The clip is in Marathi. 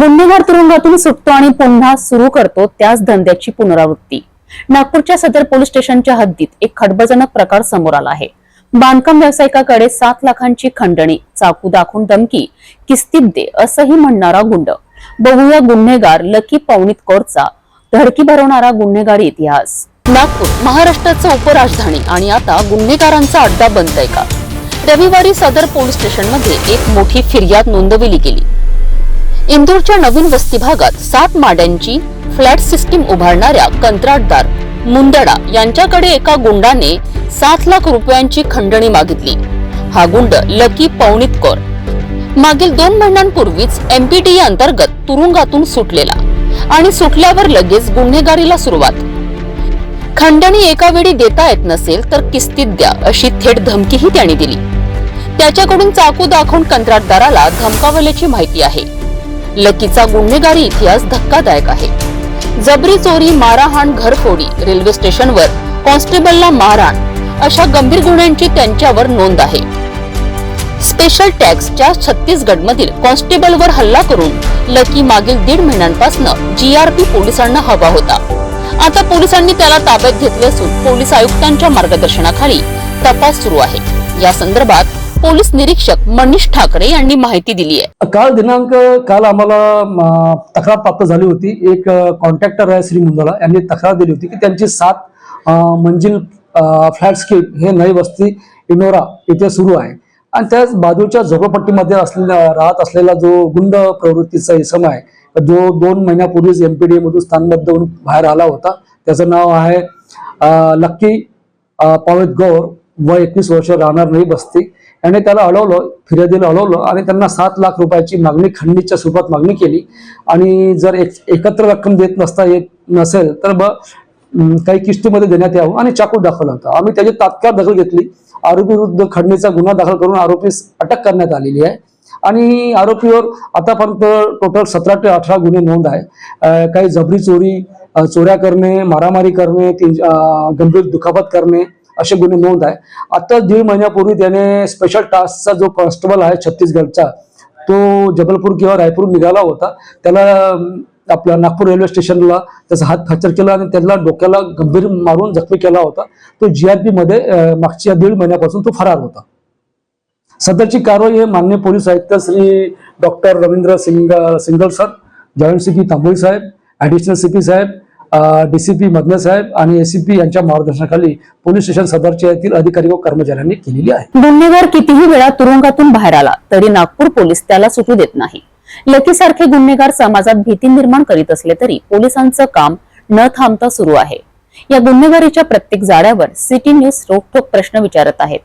गुन्हेगार तुरुंगातून सुटतो आणि पुन्हा सुरू करतो त्याच धंद्याची पुनरावृत्ती. नागपूरच्या सदर पोलीस स्टेशनच्या हद्दीत एक खडबजनक प्रकार समोर आला आहे. बांधकाम व्यावसायिकाकडे सात लाखांची खंडणी चाकू दाखवून धमकी किस्तीत दे असंही म्हणणारा गुंड. बघूया गुन्हेगार लकी पवनीत कौरचा धडकी भरवणारा गुन्हेगारी इतिहास. नागपूर महाराष्ट्राचं उपराजधानी आणि आता गुन्हेगारांचा अड्डा बनतय का? रविवारी सदर पोलीस स्टेशनमध्ये एक मोठी फिर्याद नोंदविली गेली. इंदूरच्या नवीन वस्ती भागात सात माड्यांची फ्लॅट सिस्टीम उभारणाऱ्या कंत्राटदार मुंदडा यांच्याकडे एका गुंडाने सात लाख रुपयांची खंडणी मागितली. हा गुंड लकी पवनीत कौर मागील दोन महिन्यांपूर्वीच एमपीटीए अंतर्गत तुरुंगातून सुटलेला आणि सुटल्यावर लगेच गुन्हेगारीला सुरुवात. खंडणी एका वेळी देता येत नसेल तर किस्तीत द्या अशी थेट धमकीही त्याने दिली. त्याच्याकडून चाकू दाखवून कंत्राटदाराला धमकावल्याची माहिती आहे. लकीचा गुन्हेगारी इतिहास धक्कादायक आहे. जबरी चोरी मारहाण घरफोडी रेल्वे स्टेशनवर कॉन्स्टेबलला मारहाण अशा गंभीर गुन्ह्यांची त्यांच्यावर नोंद आहे. स्पेशल टॅक्सच्या छत्तीसगड मधील कॉन्स्टेबलवर हल्ला करून लकी मागील दीड महिन्यांपासून जीआरपी पोलिसांना हवा होता. आता पोलिसांनी त्याला ताब्यात घेतले असून पोलीस आयुक्तांच्या मार्गदर्शनाखाली तपास सुरू आहे. या संदर्भात पोलीस निरीक्षक मनीष ठाकरे यांनी माहिती दिली आहे. काल दिनांक काल आम्हाला तक्रार प्राप्त झाली होती. एक कॉन्ट्रॅक्टर आहे श्री मुंदडा यांनी तक्रार दिली होती की त्यांची सात मंजिल फ्लॅटस्केप हे नई वस्ती इनोरा इथे सुरू आहे. आणि त्याच बाजूच्या झोपडपट्टीमध्ये असलेला राहत असलेला जो गुंड प्रवृत्तीचा इसम आहे जो दोन महिन्यापूर्वीच एमपीडी मधून स्थानबद्ध होऊन बाहेर आला होता. त्याचं नाव आहे लक्की अ, गौर. व एकवीस वर्ष राहणार नाही बसती याने त्याला अडवलं फिर्यादीला अडवलं आणि त्यांना सात लाख रुपयाची मागणी खंडणीच्या स्वरूपात मागणी केली. आणि जर एक एकत्र रक्कम देत नसता येत नसेल तर ब काही किस्तीमध्ये देण्यात यावं आणि चाकू दाखवला होता. आम्ही त्याची तात्काळ दखल घेतली. आरोपी विरुद्ध खंडणीचा गुन्हा दाखल करून आरोपीस अटक करण्यात आलेली आहे. आणि आरोपीवर आतापर्यंत टोटल सतरा ते अठरा गुन्हे नोंद आहे. काही जबरी चोरी चोऱ्या करणे मारामारी करणे गंभीर दुखापत करणे असे गुन्हे नोंद आहे. आता दीड महिन्यापूर्वी त्याने स्पेशल टास्कचा जो कॉन्स्टेबल आहे छत्तीसगडचा तो जबलपूर किंवा रायपूर निघाला होता. त्याला आपल्या नागपूर रेल्वे स्टेशनला त्याचा हात फ्रॅक्चर केला आणि त्याला डोक्याला गंभीर मारून जखमी केला होता. तो जीआरपी मध्ये मागच्या दीड महिन्यापासून तो फरार होता. सदरची कारवाई हे मान्य पोलीस आयुक्त Shri doctor Ravindra Singh Singal sir joint CP Tamboli साहेब ॲडिशनल सी पी साहेब डीसीपी मदने साहेब आणि एसीपी यांच्या मार्गदर्शनाखाली पोलीस स्टेशन सदरच्या येथील अधिकारी व कर्मचाऱ्यांनी केलेली आहे. गुन्हेगार कितीही वेळा तुरुंगातून बाहेर आला तरी नागपूर पोलीस त्याला सुटू देत नाही. लकीसारखे गुन्हेगार समाजात भीती निर्माण करीत असले तरी पोलिसांचं काम न थांबता सुरू आहे. या गुन्हेगारीच्या प्रत्येक जाड्यावर सिटी न्यूज रोखोक प्रश्न विचारत आहेत.